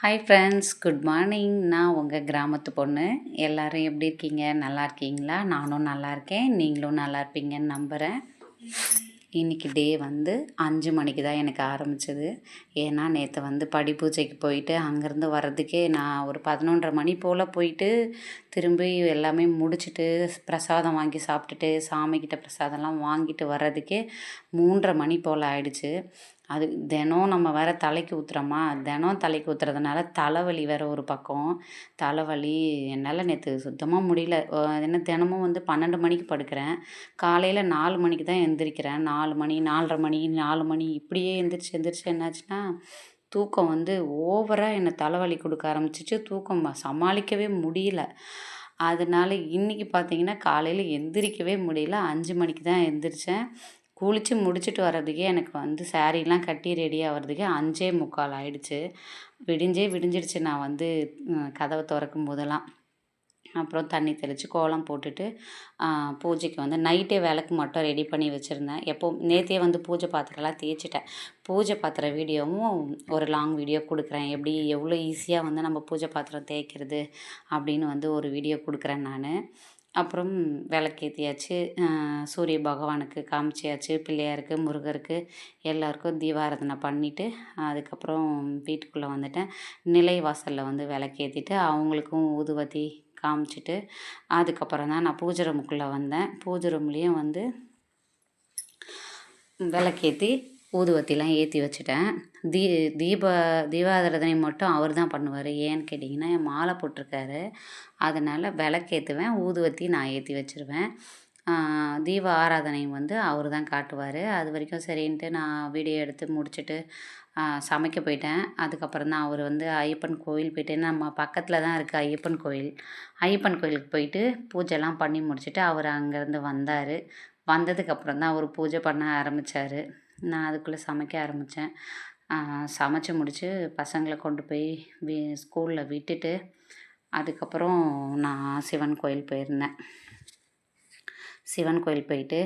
Hi friends good morning நான் உங்கள் கிராமத்து பொண்ணு. எல்லோரும் எப்படி இருக்கீங்க? நல்லா இருக்கீங்களா? நானும் நல்லா இருக்கேன். நீங்களும் நல்லா இருப்பீங்கன்னு நம்புகிறேன் இன்றைக்கி டே வந்து அஞ்சு மணிக்கு தான் எனக்கு ஆரம்பிச்சது. ஏன்னா நேற்று வந்து படி பூஜைக்கு போயிட்டு அங்கேருந்து வர்றதுக்கே நான் ஒரு பதினொன்றரை மணி போல் போயிட்டு திரும்பி எல்லாமே முடிச்சுட்டு பிரசாதம் வாங்கி சாப்பிட்டுட்டு சாமிக்கிட்ட பிரசாதம்லாம் வாங்கிட்டு வர்றதுக்கே மூன்றரை மணி போல் ஆயிடுச்சு. அது தினம் நம்ம வேறு தலைக்கு ஊற்றுறோமா தினம் தலைக்கு ஊற்றுறதுனால தலைவலி வேறு ஒரு பக்கம். தலைவலி என்னால் நேற்று சுத்தமாக முடியல. என்ன தினமும் வந்து பன்னெண்டு மணிக்கு படுக்கிறேன். காலையில் நாலு மணிக்கு தான் எந்திரிக்கிறேன். நாலு மணி நாலரை மணி நாலு மணி இப்படியே எந்திரிச்சு எந்திரிச்சு என்னாச்சுன்னா தூக்கம் வந்து ஓவராக என்னை தலைவலி கொடுக்க ஆரம்பிச்சிச்சு. தூக்கம் சமாளிக்கவே முடியல. அதனால இன்றைக்கி பார்த்தீங்கன்னா காலையில் எந்திரிக்கவே முடியல. அஞ்சு மணிக்கு தான் எந்திரிச்சேன். குளித்து முடிச்சுட்டு வர்றதுக்கே எனக்கு வந்து சாரீலாம் கட்டி ரெடி ஆகிறதுக்கே அஞ்சே முக்கால் ஆயிடுச்சு. விடிஞ்சே விடிஞ்சிடுச்சு. நான் வந்து கதவை திறக்கும் போதெல்லாம். அப்புறம் தண்ணி தெளித்து கோலம் போட்டுட்டு பூஜைக்கு வந்து நைட்டே விளக்கு மட்டும் ரெடி பண்ணி வச்சுருந்தேன். எப்போ நேற்றே வந்து பூஜை பாத்திரம்லாம் தேய்ச்சிட்டேன். பூஜை பாத்திர வீடியோவும் ஒரு லாங் வீடியோ கொடுக்குறேன். எப்படி எவ்வளோ ஈஸியாக வந்து நம்ம பூஜை பாத்திரம் தேய்க்கிறது அப்படின்னு வந்து ஒரு வீடியோ கொடுக்குறேன் நான். அப்புறம் விளக்கேற்றியாச்சு சூரிய பகவானுக்கு காமிச்சியாச்சு பிள்ளையாருக்கு முருகருக்கு எல்லாருக்கும் தீபாராதனை பண்ணிவிட்டு அதுக்கப்புறம் வீட்டுக்குள்ளே வந்துட்டேன். நிலை வாசலில் வந்து விளக்கேற்றிட்டு அவங்களுக்கும் ஊதுவத்தி காமிச்சிட்டு அதுக்கப்புறம் தான் நான் பூஜை ரூமுக்குள்ளே வந்தேன். பூஜை ரூம்லேயும் வந்து விளக்கேற்றி ஊதுவத்திலாம் ஏற்றி வச்சுட்டேன். தீ தீப தீபாராதனை மட்டும் அவர் தான் பண்ணுவார். ஏன்னு கேட்டிங்கன்னா என் மாலை போட்டிருக்காரு. அதனால் விளக்கேற்றுவேன் ஊதுவத்தி நான் ஏற்றி வச்சுருவேன். தீப ஆராதனை வந்து அவர் தான் காட்டுவார். அது வரைக்கும் சரின்ட்டு நான் வீடியோ எடுத்து முடிச்சுட்டு சமைக்க போயிட்டேன். அதுக்கப்புறம் தான் அவர் வந்து ஐயப்பன் கோயில் போயிட்டு நம்ம பக்கத்தில் தான் இருக்குது ஐயப்பன் கோயில். ஐயப்பன் கோயிலுக்கு போயிட்டு பூஜைலாம் பண்ணி முடிச்சுட்டு அவர் அங்கேருந்து வந்தார். வந்ததுக்கப்புறம் தான் அவர் பூஜை பண்ண ஆரம்பித்தார் நான் அதுக்குள்ளே சமைக்க ஆரம்பித்தேன். சமைச்சு முடித்து பசங்களை கொண்டு போய் வீ ஸ்கூலில் விட்டுட்டு அதுக்கப்புறம் நான் சிவன் கோயில் போயிருந்தேன். சிவன் கோயில் போயிட்டு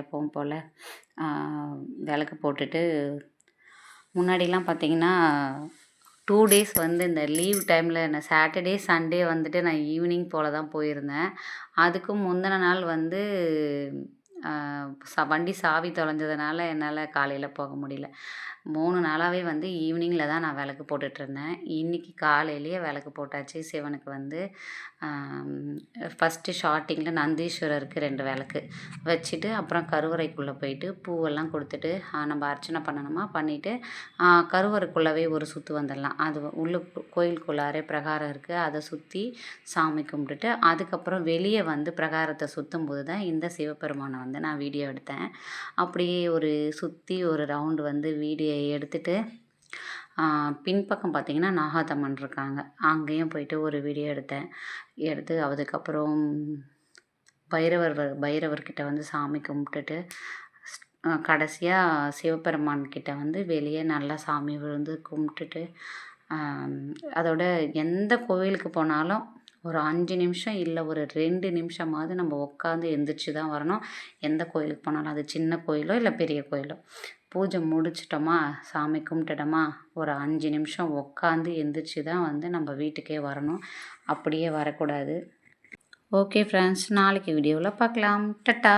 எப்பவும் போல் விளக்கு போட்டுட்டு முன்னாடிலாம் பார்த்திங்கன்னா டூ டேஸ் வந்து இந்த லீவ் டைமில் நான் சாட்டர்டே சண்டே வந்துட்டு நான் ஈவினிங் போல் தான் போயிருந்தேன். அதுக்கும் முந்தின நாள் வந்து ச வண்டி சாவி தொலைஞ்சதுனால என்னால் காலையில் போக முடியல. மூணு நாளாகவே வந்து ஈவினிங்கில் தான் நான் விளக்கு போட்டுட்ருந்தேன் இன்றைக்கி காலையிலேயே விளக்கு போட்டாச்சு. சிவனுக்கு வந்து ஃபஸ்ட்டு ஷார்ட்டிங்கில் நந்தீஸ்வரருக்கு ரெண்டு விளக்கு வச்சுட்டு அப்புறம் கருவறைக்குள்ளே போயிட்டு பூவெல்லாம் கொடுத்துட்டு நம்ம அர்ச்சனை பண்ணணுமா? பண்ணிவிட்டு கருவறைக்குள்ளவே ஒரு சுற்று வந்துடலாம். அது உள்ளே கோயிலுக்குள்ளாரே பிரகாரம் இருக்குது அதை சுற்றி சாமி கும்பிட்டுட்டு அதுக்கப்புறம் வெளியே வந்து பிரகாரத்தை சுற்றும் போது தான் இந்த சிவபெருமானை வந்து நான் வீடியோ எடுத்தேன். அப்படியே ஒரு சுற்றி ஒரு ரவுண்டு வந்து வீடியோ எடுத்துகிட்டு பின்பக்கம் பார்த்திங்கன்னா நாகாத்தம்மன் இருக்காங்க. அங்கேயும் போயிட்டு ஒரு வீடியோ எடுத்தேன். எடுத்து அதுக்கப்புறம் பைரவர் பைரவர்கிட்ட வந்து சாமி கும்பிட்டுட்டு கடைசியாக சிவபெருமான் கிட்ட வந்து வெளியே நல்லா சாமி விழுந்து கும்பிட்டுட்டு அதோட எந்த கோவிலுக்கு போனாலும் ஒரு அஞ்சு நிமிஷம் இல்லை ஒரு ரெண்டு நிமிஷமாவது நம்ம உட்காந்து எந்திரிச்சு தான் வரணும். எந்த கோயிலுக்கு போனாலும் அது சின்ன கோயிலோ இல்லை பெரிய கோயிலோ. பூஜை முடிச்சிட்டோமா சாமி கும்பிட்டுட்டோமா ஒரு அஞ்சு நிமிஷம் உட்காந்து எந்திரிச்சு தான் வந்து நம்ம வீட்டுக்கே வரணும். அப்படியே வரக்கூடாது. ஓகே ஃப்ரெண்ட்ஸ் நாளைக்கு வீடியோவில் பார்க்கலாம் டட்டா!